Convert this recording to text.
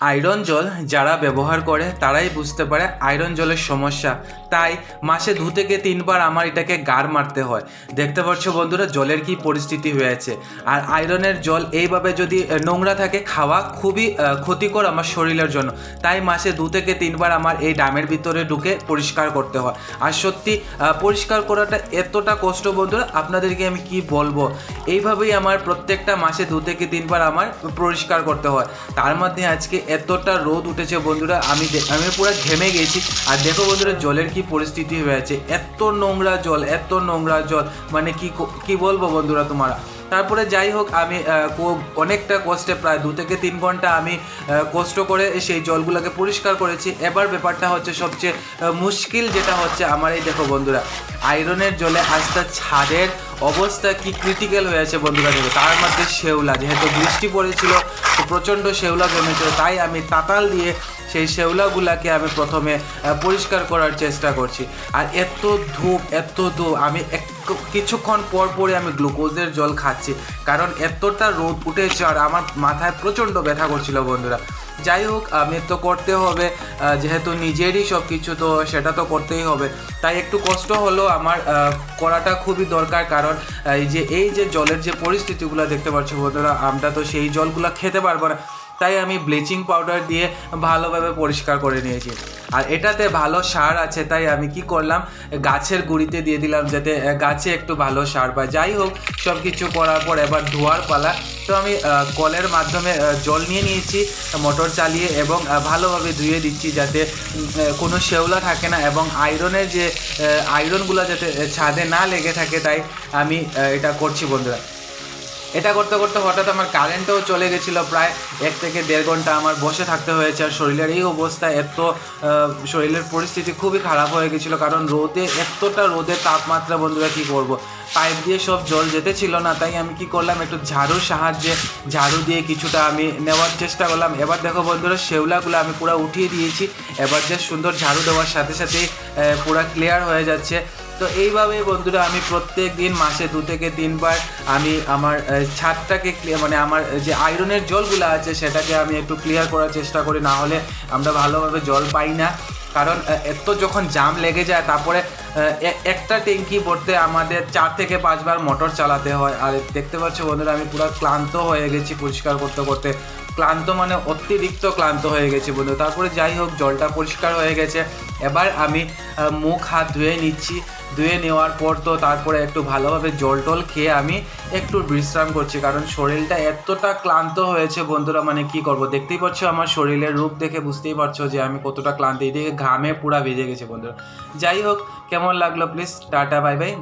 Iron জল যারা ব্যবহার করে, তারাই বুঝতে পারে আয়রন জলের সমস্যা। তাই মাসে দু থেকে তিনবার আমার এটাকে গার মারতে হয়। দেখতে পাচ্ছ বন্ধুরা, জলের কি পরিস্থিতি হয়েছে। আর আয়রনের জল এইভাবে যদি নোংরা থাকে, খাওয়া খুবই ক্ষতিকর আমার শরীরের জন্য। তাই মাসে দু থেকে তিনবার আমার এই ডামের ভিতরে ঢুকে পরিষ্কার করতে হয়। আর সত্যি পরিষ্কার করাটা এতটা কষ্ট বন্ধুরা, আপনাদেরকে আমি কি বলব? এইভাবেই আমার প্রত্যেকটা মাসে দু থেকে তিনবার আমার পরিষ্কার করতে হয়। তার মধ্যে আজকে এতটা রোদ উঠেছে বন্ধুরা, আমি আমি পুরো ঘেমে গেছি। আর দেখো বন্ধুরা, জলের কি পরিস্থিতি হয়েছে এত নোংরা জল, এত নোংরা জল মানে কি ক- বলব বন্ধুরা তোমরা? তারপরে যাই হোক, আমি অনেকটা কষ্টে, প্রায় দু থেকে তিন ঘণ্টা আমি কষ্ট করে সেই জলগুলোকে পরিষ্কার করেছি। এবার ব্যাপারটা হচ্ছে সবচেয়ে মুশকিল যেটা হচ্ছে আমার এই দেখো বন্ধুরা, আয়রনের জলে আজটা ছাদের অবস্থা কি ক্রিটিক্যাল হয়েছে বন্ধুরা দেখো, তার মধ্যে শেওলা, যেহেতু বৃষ্টি পড়েছিল, তো প্রচণ্ড শেওলা জমেছিল, তাই আমি তাতাল দিয়ে সেই শেওলাগুলাকে আমি প্রথমে পরিষ্কার করার চেষ্টা করছি। আর এত ধূপ এত ধূপ, আমি এক, কিছুক্ষণ পর পরে আমি গ্লুকোজের জল খাচ্ছি, কারণ এতটা রোদ উঠেছে আর আমার মাথায় প্রচণ্ড ব্যথা করছিল বন্ধুরা। যাই হোক আমি তো করতে হবে যেহেতু নিজেরই সব কিছু তো সেটা তো করতেই হবে। তাই একটু কষ্ট হলো আমার করাটা খুবই দরকার, কারণ এই যে এই যে জলের যে পরিস্থিতিগুলো দেখতে পাচ্ছ বন্ধুরা, আমরা তো সেই জলগুলো খেতে পারব না। তাই আমি ব্লিচিং পাউডার দিয়ে ভালোভাবে পরিষ্কার করে নিয়েছি। আর এটাতে ভালো সার আছে, তাই আমি কি করলাম, গাছের গুঁড়িতে দিয়ে দিলাম যাতে গাছে একটু ভালো সার পায়। যাই হোক সব কিছু করার পর এবার ধোয়ার পালা। তো আমি কলের মাধ্যমে জল নিয়ে নিয়েছি, মোটর চালিয়ে এবং ভালোভাবে ধুয়ে দিচ্ছি যাতে কোনো শেওলা থাকে না এবং আয়রনের যে আয়রনগুলো যাতে ছাদে না লেগে থাকে, তাই আমি এটা করছি বন্ধুরা। এটা করতে করতে হঠাৎ আমার কারেন্টও চলে গেছিল প্রায় এক থেকে দেড় ঘণ্টা আমার বসে থাকতে হয়েছে আর শরীরের এই অবস্থা এত শরীরের পরিস্থিতি খুবই খারাপ হয়ে গেছিল কারণ রোদে এতটা রোদের তাপমাত্রা বন্ধুরা কি করব? পাইপ দিয়ে সব জল যেতে ছিল না, তাই আমি কি করলাম একটু ঝাড়ুর সাহায্যে ঝাড়ু দিয়ে কিছুটা আমি নেওয়ার চেষ্টা করলাম। এবার দেখো বন্ধুরা শেওলাগুলো আমি পুরো উঠিয়ে দিয়েছি, এবার যে সুন্দর ঝাড়ু দেওয়ার সাথে সাথেই পুরো ক্লিয়ার হয়ে যাচ্ছে। তো এইভাবে বন্ধুরা আমি প্রত্যেক দিন, মাসে দু থেকে তিনবার আমি আমার ছাদটাকে মানে আমার যে আয়রনের জলগুলো আছে সেটাকে আমি একটু ক্লিয়ার করার চেষ্টা করি, না হলে আমরা ভালোভাবে জল পাই না। কারণ এত যখন জাম লেগে যায়, তারপরে একটা ট্যাঙ্কি ভরতে আমাদের চার থেকে পাঁচবার মোটর চালাতে হয়। আর দেখতে পাচ্ছ বন্ধুরা, আমি পুরো ক্লান্ত হয়ে গেছি পরিষ্কার করতে করতে। ক্লান্ত মানে অতিরিক্ত ক্লান্ত হয়ে গেছি বন্ধু। তারপরে যাই হোক, জলটা পরিষ্কার হয়ে গেছে। এবার আমি মুখ, হাত ধুয়ে নিচ্ছি। ধুয়ে নেওয়ার পর তো তারপরে একটু ভালোভাবে জল টল খেয়ে আমি একটু বিশ্রাম করছি। কারণ শরীরটা এতটা ক্লান্ত হয়েছে বন্ধুরা মানে কি করব? দেখতেই পাচ্ছ আমার শরীরের রূপ দেখে বুঝতেই পারছ যে আমি কতটা ক্লান্ত। এদিকে ঘামে পুরা ভিজে গেছে বন্ধুরা। যাই হোক, কেমন লাগল প্লিজ টাটা বাই বাই